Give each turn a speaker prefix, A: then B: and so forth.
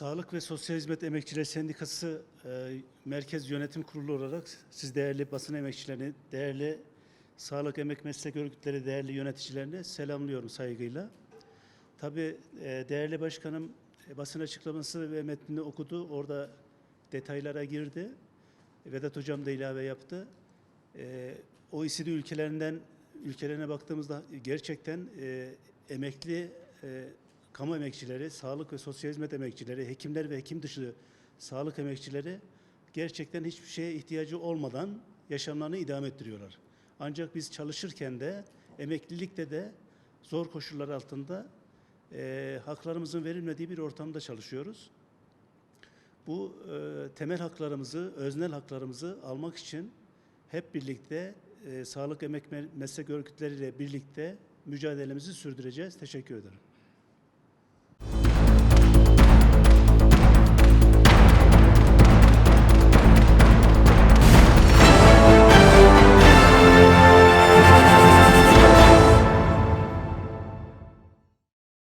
A: Sağlık ve Sosyal Hizmet Emekçileri Sendikası e, Merkez Yönetim Kurulu olarak siz değerli basın emekçilerini, değerli sağlık emek meslek örgütleri değerli yöneticilerini selamlıyorum saygıyla. Tabii e, değerli başkanım e, basın açıklaması ve metnini okudu. Orada detaylara girdi. Vedat hocam da ilave yaptı. E, OECD ülkelerinden ülkelerine baktığımızda gerçekten e, emekli e, kamu emekçileri, sağlık ve sosyal hizmet emekçileri, hekimler ve hekim dışı sağlık emekçileri gerçekten hiçbir şeye ihtiyacı olmadan yaşamlarını idame ettiriyorlar. Ancak biz çalışırken de emeklilikte de zor koşullar altında e, haklarımızın verilmediği bir ortamda çalışıyoruz. Bu e, temel haklarımızı, öznel haklarımızı almak için hep birlikte e, sağlık emek me- meslek örgütleriyle birlikte mücadelemizi sürdüreceğiz. Teşekkür ederim.